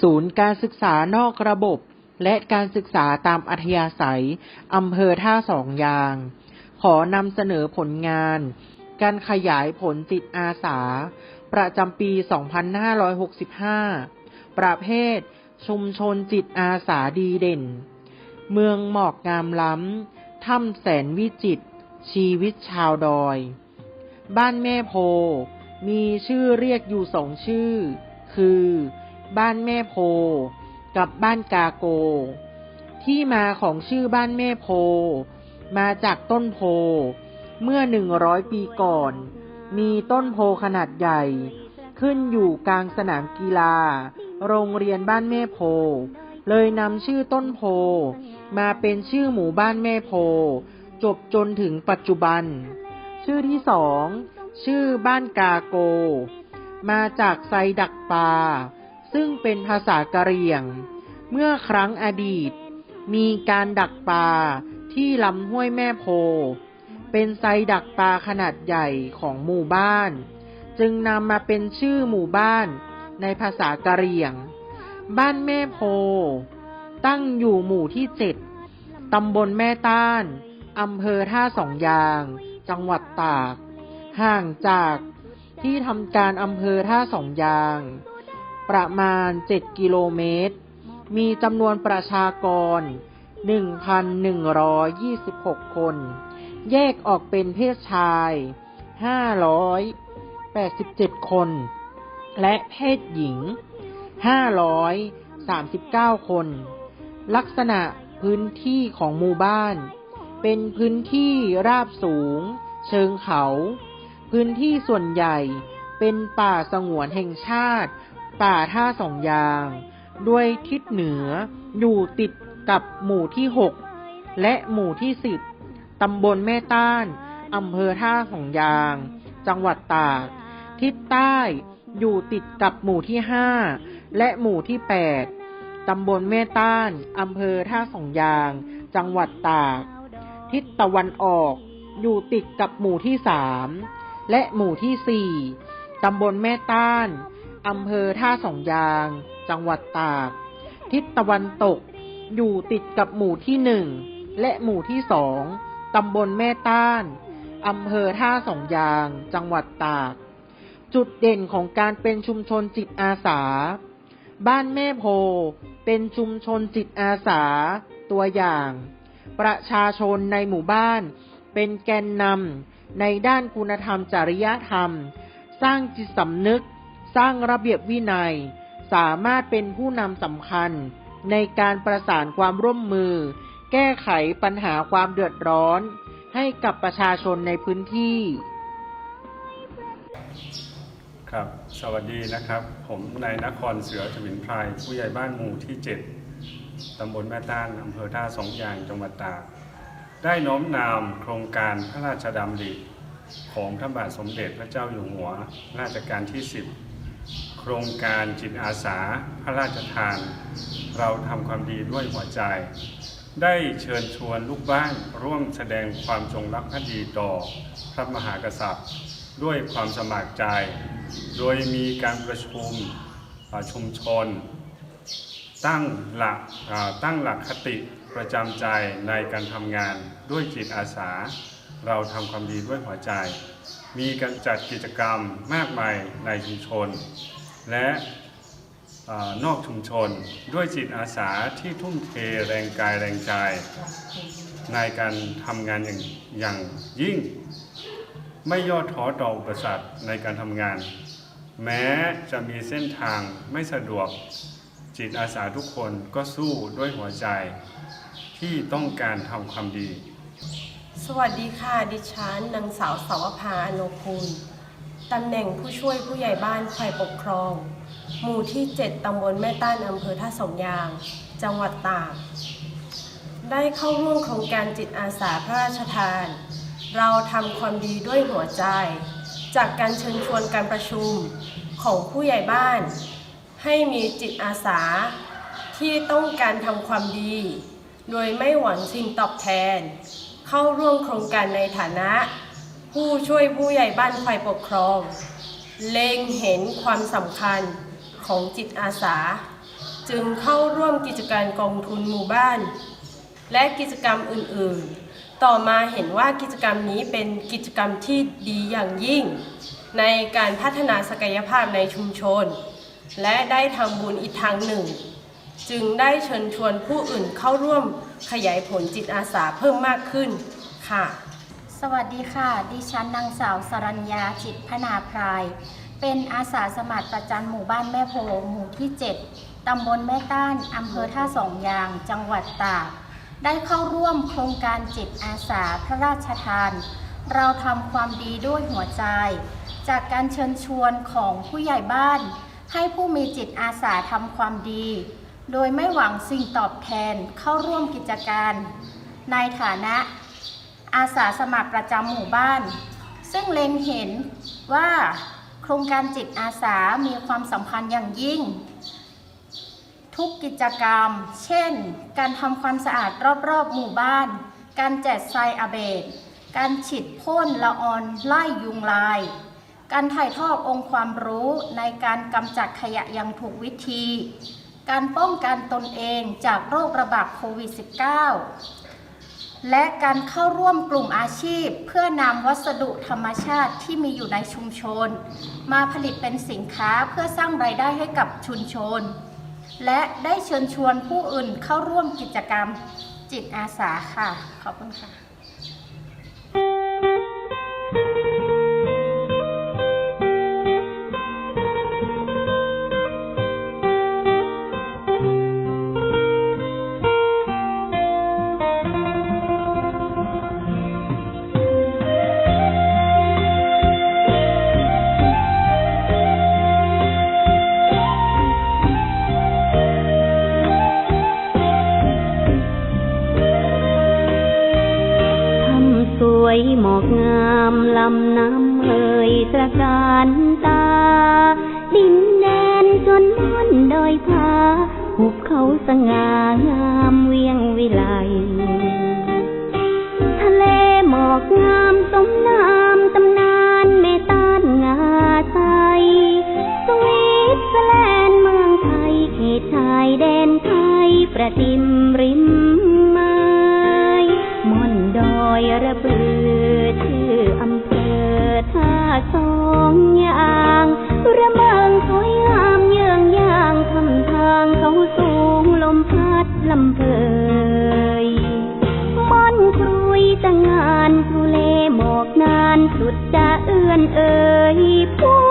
ศูนย์การศึกษานอกระบบ และการศึกษาตามอัธยาศัย อำเภอท่าสองยาง ขอนำเสนอผลงาน การขยายผลจิตอาสา ประจำปี 2565 ประเภท ชุมชนจิตอาสาดีเด่น เมืองหมอกงามล้ำ ถ้ำแสนวิจิตรชีวิตชาวดอย บ้านแม่โพ มีชื่อเรียกอยู่สองชื่อ คือ บ้านแม่โพ กับบ้านกาโก ที่มาของชื่อบ้านแม่โพ มาจากต้นโพ เมื่อหนึ่งร้อยปีก่อน มีต้นโพขนาดใหญ่ ขึ้นอยู่กลางสนามกีฬา โรงเรียนบ้านแม่โพ เลยนำชื่อต้นโพ มาเป็นชื่อหมู่บ้านแม่โพ จบจนถึงปัจจุบัน ชื่อที่สองชื่อบ้านกาโก มาจากไซดักปลา ซึ่งเป็นภาษากะเหรี่ยง เมื่อครั้งอดีต มีการดักปลาที่ลำห้วยแม่โพ เป็นไซดักปลาขนาดใหญ่ของหมู่บ้าน จึงนำมาเป็นชื่อหมู่บ้านในภาษากะเหรี่ยง บ้านแม่โพ ตั้งอยู่หมู่ที่เจ็ดตำบลแม่ต้าน อำเภอท่าสองยาง จังหวัดตาก ห่างจากที่ทำการอำเภอท่าสองยาง ประมาณ 7 กิโลเมตร มีจำนวนประชากร 1,126 คน แยกออกเป็นเพศชาย 587 คน และเพศหญิง 539 คน ลักษณะพื้นที่ของหมู่บ้าน เป็นพื้นที่ราบสูง เชิงเขา พื้นที่ส่วนใหญ่เป็นป่าสงวนแห่งชาติ ป่าท่าสองยาง ด้วยทิศเหนือ อยู่ติดกับหมู่ที่6และหมู่ที่10ตำบลแม่ต้านอำเภอท่าสองยาง จังหวัดตาก ทิศใต้อยู่ติดกับหมู่ที่5และหมู่ที่8ตำบลแม่ต้านอำเภอท่าสองยาง จังหวัดตาก ทิศตะวันออกอยู่ติดกับหมู่ที่สามและหมู่ที่สี่ตำบลแม่ต้าน อำเภอท่าสองยาง จังหวัดตาก ทิศตะวันตก อยู่ติดกับหมู่ที่หนึ่งและหมู่ที่สองตำบลแม่ต้าน อำเภอท่าสองยาง จังหวัดตาก จุดเด่นของการเป็นชุมชนจิตอาสา บ้านแม่โพ เป็นชุมชนจิตอาสา ตัวอย่าง ประชาชนในหมู่บ้าน เป็นแกนนำในด้านคุณธรรมจริยธรรม สร้างจิตสำนึก สร้างระเบียบวินัย สามารถเป็นผู้นำสำคัญในการประสานความร่วมมือ แก้ไขปัญหาความเดือดร้อน ให้กับประชาชนในพื้นที่ ครับ สวัสดีนะครับ ผมนายนครเสือจมินพราย ผู้ใหญ่บ้านหมู่ที่ 7ตำบลแม่ต้านอำเภอท่าสองยางจังหวัดตากได้น้อมนามโครงการพระราชดำริของพระบาทสมเด็จพระเจ้าอยู่หัวรัชกาลที่ 10 ครงการจิตอาสาพระราชทาน เราทำความดีด้วยหัวใจ ได้เชิญชวนลูกบ้านร่วมแสดงความจงรักภักดีต่อพระมหากษัตริย์ ด้วยความสมัครใจ โดยมีการประชุมชุมชน ตั้งหลักตั้งหลักคติประจำใจในการทำงานด้วยจิตอาสา เราทำความดีด้วยหัวใจ มีการจัดกิจกรรมมากมายในชุมชน และอนอกชุมชนด้วยจิตอาสาที่ทุ่มเทแรงกายแรงใจ ในการทำงานอย่างอย่างยิ่ง ไม่ย่อท้อต่ออุปสรรคในการทำงาน แม้จะมีเส้นทางไม่สะดวกจิตอาสาทุกคนก็สู้ด้วยหัวใจ ที่ต้องการทำความดี สวัสดีค่ะ ดิฉันนางสาวสาวภาอโนคุณ ตำแหน่งผู้ช่วยผู้ใหญ่บ้านฝ่ายปกครอง หมู่ที่ 7 ตำบลแม่ต้านอำเภอท่าสองยาง จังหวัดตาก ได้เข้าร่วมโครงการจิตอาสาพระราชทาน เราทำความดีด้วยหัวใจ จากการเชิญชวนการประชุมของผู้ใหญ่บ้าน ให้มีจิตอาสาที่ต้องการทำความดี โดยไม่หวังสิ่งตอบแทน เข้าร่วมโครงการในฐานะ ผู้ช่วยผู้ใหญ่บ้านฝ่ายปกครอง เล็งเห็นความสำคัญของจิตอาสา จึงเข้าร่วมกิจการกองทุนหมู่บ้าน และกิจกรรมอื่นๆ ต่อมาเห็นว่ากิจกรรมนี้เป็นกิจกรรมที่ดีอย่างยิ่ง ในการพัฒนาศักยภาพในชุมชน และได้ทำบุญอีกทางหนึ่ง จึงได้เชิญชวนผู้อื่นเข้าร่วมขยายผลจิตอาสาเพิ่มมากขึ้นค่ะ สวัสดีค่ะ ดิฉันนางสาวสรัญญาจิตพนาพราย เป็นอาสาสมัครประจำหมู่บ้านแม่โพหมู่ที่ 7 ตำบลแม่ต้าน อำเภอท่าสองยาง จังหวัดตาก ได้เข้าร่วมโครงการจิตอาสาพระราชทาน เราทำความดีด้วยหัวใจ จากการเชิญชวนของผู้ใหญ่บ้าน ให้ผู้มีจิตอาสาทำความดี โดยไม่หวังสิ่งตอบแทนเข้าร่วมกิจการ ในฐานะ อาสาสมัครประจำหมู่บ้าน ซึ่งเล็งเห็นว่าโครงการจิตอาสามีความสำคัญอย่างยิ่ง ทุกกิจกรรม เช่น การทำความสะอาดรอบๆ หมู่บ้าน การแจกไซอาเบดการฉีดพ่นละออนไล่ยุงลาย การถ่ายทอดองค์ความรู้ในการกำจัดขยะอย่างถูกวิธี การป้องกันตนเองจากโรคระบาดโควิด -19 และการเข้าร่วมกลุ่มอาชีพ เพื่อนำวัสดุธรรมชาติที่มีอยู่ในชุมชน มาผลิตเป็นสินค้าเพื่อสร้างรายได้ให้กับชุมชน และได้เชิญชวนผู้อื่นเข้าร่วมกิจกรรมจิตอาสาค่ะ ขอบคุณค่ะ วยหมอกงามลำน้ำเอ่ยตระการตา ดินแดนจนพ้นดอยผาหุบเขาสง่างามเวียงวิไลทะเลหมอกงามสมนามตำนานเมตานงาใสสวิตเซอร์แลนด์เมืองไทยเขตชายแดนไทยประดิมริมไม้ม่อนดอยระเบือ สองอย่างระมังสวยงามเยืองย่างทำทางเขาสูงลมพัดลำเพยม่อนคลุยจะงานทุเลหมอกนานสุดจะเอื่อนเอ่ยผู้